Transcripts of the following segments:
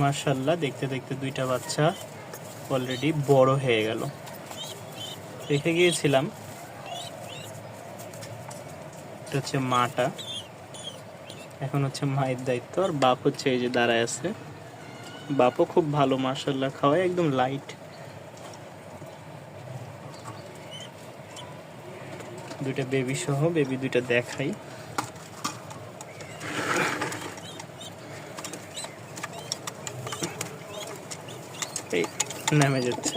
মার্শাল্লাহ দেখতে দেখতে দুইটা বাচ্চা অলরেডি বড় হয়ে গেল। রেখে গিয়েছিলাম। এটা হচ্ছে মাটা। এখন হচ্ছে মায়ের দায়িত্ব। আর বাপ হচ্ছে এই যে দাঁড়ায় আছে। বাপও খুব ভালো মার্শাল্লাহ খাওয়ায় একদম লাইট দুইটা বেবি সহ বেবি দুইটা দেখাই। এই নেমে যাচ্ছে।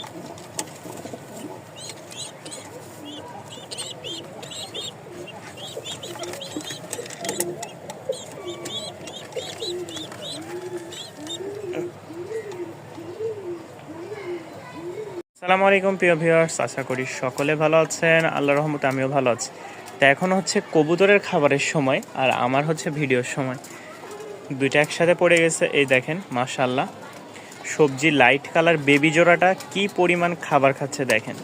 সালামু আলাইকুম প্রিয় ভিউয়ার্স। আশা করি সকলে ভালো আছেন। আল্লাহ রহমতে আমিও ভালো আছি। তা এখন হচ্ছে কবুতরের খাবারের সময় আর আমার হচ্ছে ভিডিওর সময়। দুইটা একসাথে পড়ে গেছে। এই দেখেন মাশাল্লাহ সবজি লাইট কালার বেবি জোড়াটা কি পরিমাণ খাবার খাচ্ছে দেখেন।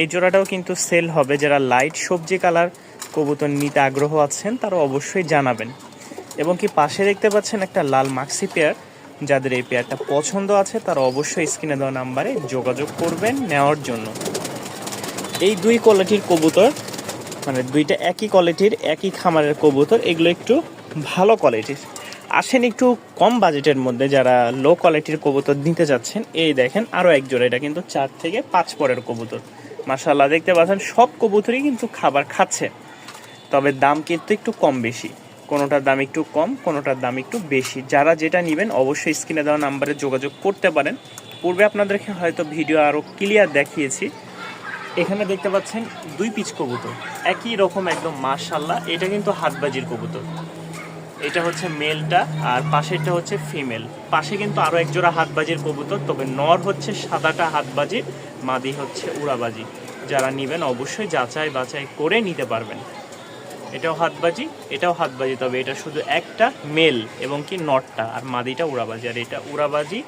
এই জোড়াটাও কিন্তু সেল হবে, যারা লাইট সবজি কালার কবুতর নিতে আগ্রহ আছেন, তারা অবশ্যই জানাবেন। এবং কি পাশে দেখতে পাচ্ছেন একটা লাল মাক্সি পেয়ার যাদের এই পেয়ারটা পছন্দ আছে, তারা অবশ্যই স্ক্রিনে দেওয়া নাম্বারে যোগাযোগ করবেন নেওয়ার জন্য। এই দুই কোয়ালিটির কবুতর মানে দুইটা একই কোয়ালিটির একই খামারের কবুতর, এগুলো একটু ভালো কোয়ালিটির আসেন একটু কম বাজেটের মধ্যে যারা লো কোয়ালিটির কবুতর নিতে যাচ্ছেন, এই দেখেন আরও এক জোড়া, এটা কিন্তু চার থেকে পাঁচ পরের কবুতর। মাসাল্লাহ দেখতে পাচ্ছেন, সব কবুতরই কিন্তু খাবার খাচ্ছে। তবে দাম কিন্তু একটু কম বেশি। কোনোটার দাম একটু কম, কোনোটার দাম একটু বেশি। যারা যেটা নেবেন, অবশ্যই স্ক্রিনে দেওয়া নাম্বারে যোগাযোগ করতে পারেন। পূর্বে আপনাদেরকে হয়তো ভিডিও আরও ক্লিয়ার দেখিয়েছি। এখানে দেখতে পাচ্ছেন দুই পিচ কবুতর। একই রকম একদম মাশাল্লাহ এটা কিন্তু হাতবাজির কবুতর। এটা হচ্ছে মেলটা আর পাশেরটা হচ্ছে ফিমেল। পাশে কিন্তু আরও একজোড়া হাতবাজির কবুতর, তবে নর হচ্ছে সাদাটা হাতবাজির মাদি হচ্ছে উড়াবাজি। যারা নেবেন অবশ্যই যাচাই বাছাই করে নিতে পারবেন। এটাও হাতবাজি এটাও হাতবাজি, তবে এটা শুধু একটা মেল এবং কি নটটা, আর মাদিটা উড়াবাজি। আর এটা উড়াবাজি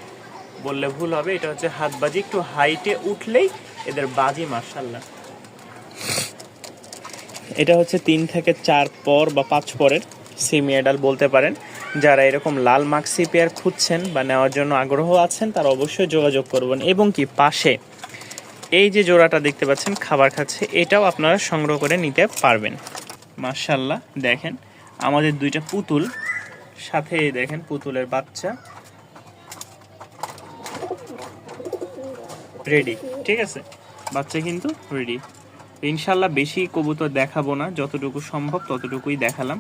বললে ভুল হবে, এটা হচ্ছে হাতবাজি। একটু হাইটে উঠলেই এদের বাজি মার্শাল্লাহ এটা হচ্ছে তিন থেকে চার পর বা পাঁচ পরের সেমি এডাল বলতে পারেন। যারা এরকম লাল মাক্সি পেয়ার খুঁজছেন বা নেওয়ার জন্য আগ্রহ আছেন, তারা অবশ্যই যোগাযোগ করবেন এবং কি পাশে এই যে জোড়াটা দেখতে পাচ্ছেন, খাবার খাচ্ছে, এটাও আপনারা সংগ্রহ করে নিতে পারবেন। মার্শাল্লাহ দেখেন আমাদের দুইটা পুতুল, সাথে দেখেন পুতুলের বাচ্চা। রেডি ঠিক আছে? বাচ্চা কিন্তু রেডি ইনশাল্লাহ বেশি কবুতর দেখাবো না, যতটুকু সম্ভব ততটুকুই দেখালাম।